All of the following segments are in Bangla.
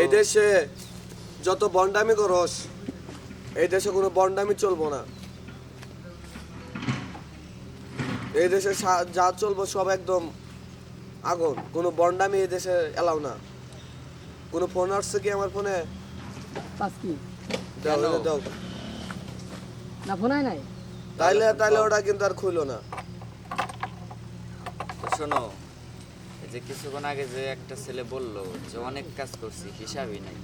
এই দেশে যত বন্ডামি করস এই দেশে কোনো বন্ডামি চলবো না। এই দেশে যা চলবো সব একদম আগুন। কোনো বন্ডামি এই দেশে এলাও না। কোনো ফোন আসছে কি আমার ফোনে? দাও কেন? এটা দাও। না নাই? তাইলে তাইলে ওটা কিন্তু আর খুইলো না। শোনো যে কিছুক্ষণ আগে যে একটা ছেলে বলল যে অনেক কাজ করছি হিসাবই নাই।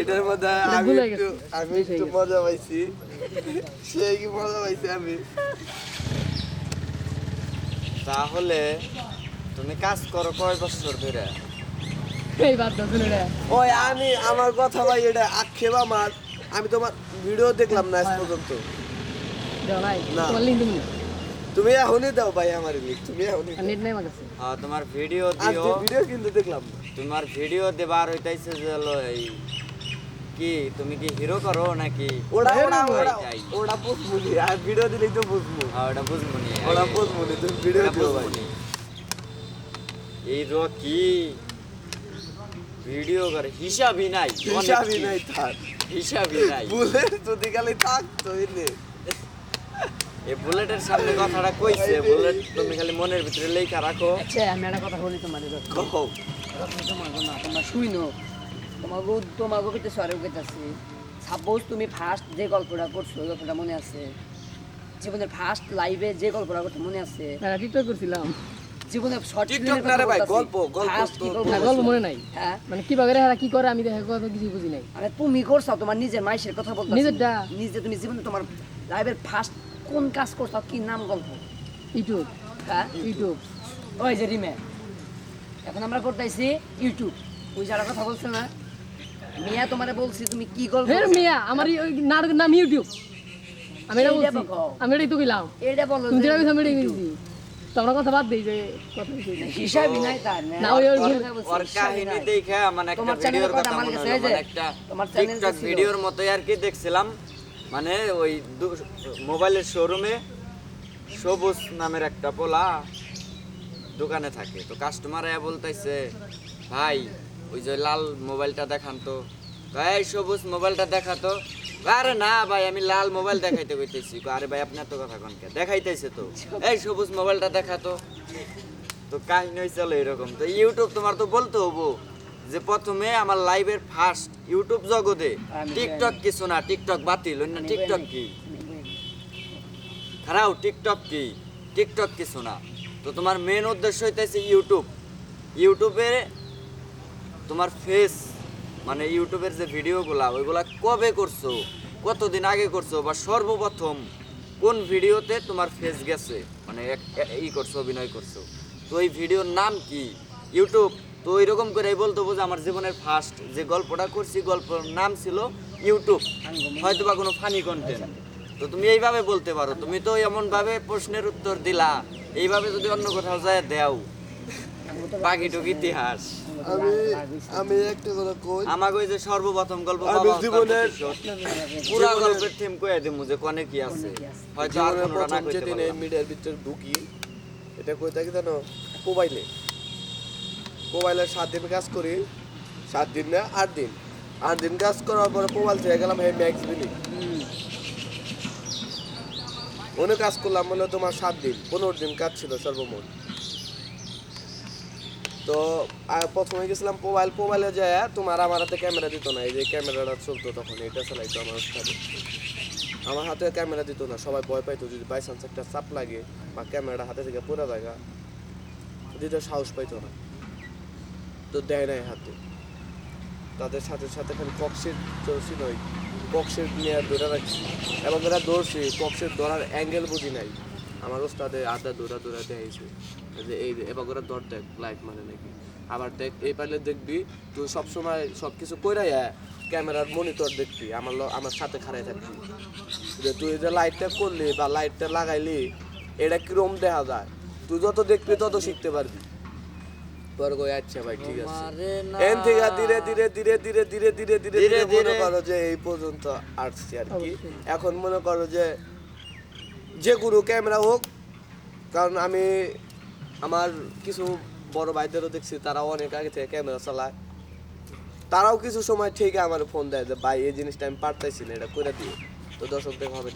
এটার মধ্যে আমি একটু আমি একটু মজা পাইছি। সেই কি মজা পাইছি আমি? তাহলে তুমি কাজ করো কয় বছর ধরে? এই বাদ শুনে রে ওই আমি আমার কথা ভাই এটা আক্ষেপ আমার। আমি তোমার ভিডিও দেখলাম না আজ পর্যন্ত। না। তুমি এখনই দাও ভাই আমার লিখ তুমি এখনই নেট নাই আমার কাছে তোমার ভিডিও দিও। ভিডিও কিন্তু দেখলাম। না তোমার ভিডিও দেবার হইতাইছে যে হলো এই কি তুমি কি হিরো করো নাকি? ওরা ওই ওরা যাই। আর ভিডিও দিলেই তো বুঝব হ্যাঁ, ওটা বুঝব নি ওরা বুঝবুনি তুমি ভিডিও দিও ভাই। এই রো কি? ভিডিও করে। হিসাবই নাই হিসাবই নাই তার হিসাবই নাই। বুলেট যদি খালি থাকতো এনে এই বুলেটের সামনে কথাটা কইছে বুলেট তুমি খালি মনের ভিতরে লেখা রাখো। আচ্ছা আমি একটা কথা বলি তোমার তোমার না তোমরা শুইনো। তোমাকে কইতে সরে কইতাছি সাপোজ তুমি ফার্স্ট যে গল্পটা করছ ওই গল্পটা মনে আছে? জীবনের ফার্স্ট লাইভে যে গল্পটা করছ মনে আছে? হ্যাঁ টিকটক করছিলাম। জীবনে শর্ট টিকটক না রে ভাই, গল্প, গল্প গল্প মনে নাই। হ্যাঁ। মানে কীভাবে রে এরা কি করে আমি দেখা কথা কিছু বুঝি নাই। আরে তুমি করছ তোমার নিজের মাইশের কথা বলতে নিজেরটা? নিজে তুমি জীবনে তোমার লাইভের ফার্স্ট কোন কাজ করছ কি নাম গল্প? ইউটিউব। হ্যাঁ? ইউটিউব। ওই যে রিমে। এখন আমরা করতেছি ইউটিউব। ওই যারা কথা বলছে না? মিয়া তোমারে বলছি তুমি কি গল্প ফের মিয়া আমার ওই নাটকের নাম ইউটিউব। আমি এটা বলছি। আমি এটাই তো কইলাম এটা বলো তুমি যেটা আমি এটাই YouTube। কইছি তো কথা বাদ দেই যে হিসাবই নাই তার না, ওই- ওই- ওর কাহিনী দেখে মানে একটা তোমার ভিডিওর কথা মনে কাছে হলো যে, একটা তোমার চ্যানেল টিকটক ভিডিওর মতোই আর কি দেখছিলাম। মানে ওই মোবাইলের শোরুমে সবুজ নামের একটা পোলা দোকানে থাকে। তো কাস্টমার এ বলতেছে ভাই, ওই যে লাল মোবাইলটা দেখান তো। ভাই সবুজ মোবাইলটা দেখাতো আরে না ভাই, আমি লাল মোবাইল দেখাইতে কইতেছি আরে ভাই, আপনি এত কথা কনকে দেখাইতেছে তো। এই সবুজ মোবাইলটা দেখাতো তো। কাহিনী হয়েছিল এরকম। তো ইউটিউব তোমার তো বলতে হব। যে প্রথমে আমার লাইভের ফার্স্ট ইউটিউব জগতে টিকটক কিছু না টিকটক বাতিল অন্য টিকটক কি? খারাও টিকটক কি? টিকটক কিছু না। তো তোমার মেন উদ্দেশ্য হইতেছে ইউটিউব ইউটিউবে তোমার ফেস মানে ইউটিউবের যে ভিডিওগুলা ওইগুলা কবে করছ? কতদিন আগে করছ? বা সর্বপ্রথম কোন ভিডিওতে তোমার ফেস গেছে? মানে ই করছ অভিনয় করছ? তো এই ভিডিওর নাম কি? ইউটিউব তো এরকম করে বলতে যে আমার জীবনের ফার্স্ট যে গল্পটা করছি গল্পের নাম ছিল ইউটিউব হয়তো বা কোনো ফানি কন্টেন্ট তো তুমি এইভাবে বলতে পারো। তুমি তো এমন ভাবে প্রশ্নের উত্তর দিলা। এইভাবে যদি অন্য কোথাও যায় দেও। বাকিটুক ইতিহাস। আমি আমি একটা কথা কই। আমাকে ওই যে সর্বপ্রথম গল্প আমি বাবা জীবনের- পুরা গল্পের থিম কয়ে দিমু যে কনে কি আছে। হয়তো আর জীবনের না কইতে পারলাম। মিডিয়ার ভিতরে ঢুকি এটা কই থাকি জানো? মোবাইলে মোবাইলে সাত দিন কাজ করি, সাত দিন না আট দিন। আট দিন কাজ করার পরে মোবাইল থেকে গেলাম হে ম্যাক্স বিলি অনেক কাজ করলাম বলে তোমার সাত দিন, পনেরো দিন কাজ ছিল সর্বমোট। তো প্রথমে গেছিলাম মোবাইল, মোবাইলে যায় তোমার আমার হাতে ক্যামেরা দিত না, এই যে ক্যামেরাটা চলতো তখন এটা চালাইতো আমার সাথে আমার হাতে ক্যামেরা দিত না, সবাই ভয় পাইতো যদি বাই চান্স একটা চাপ লাগে বা ক্যামেরাটা হাতে থেকে পড়ে জায়গা দিতে সাহস পাইতো না। তো দেয় নাই হাতে। তাদের সাথে সাথে খালি কক্সের নয় কক্সের নিয়ে ধরে রাখছি। এবং এরা দৌড়ছি, কক্সের ধরার অ্যাঙ্গেল বুঝি নাই। আমার ওস্তাদে আদা দৌড়া দৌড়া দেখাইছে। যে এই এবার করে দর দেখ লাইট মানে নাকি। আবার দেখ, এই পারলে দেখবি, তুই সবসময় সব কিছু কইরাই ক্যামেরার মনিটর দেখবি, আমার আমার সাথে খাড়াই থাকবি। যে তুই যে লাইটটা করলি বা লাইটটা লাগাইলি, এটা কিরম দেখা যায়? তুই যত দেখবি তত শিখতে পারবি। আচ্ছা ভাই ঠিক আছে। এন থেকে ধীরে ধীরে ধীরে ধীরে ধীরে ধীরে ধীরে ধীরে মনে করো যে এই পর্যন্ত আসছি আর কি। এখন মনে করো যে যে কোনো ক্যামেরা হোক কারণ আমি আমার কিছু বড় ভাইদেরও দেখছি তারা অনেক আগে থেকে ক্যামেরা চালায়। তারাও কিছু সময় ঠিক আমার ফোন দেয় যে ভাই এই জিনিসটা আমি পারতেছি না এটা করে দিও। তো দর্শক দেখা হবে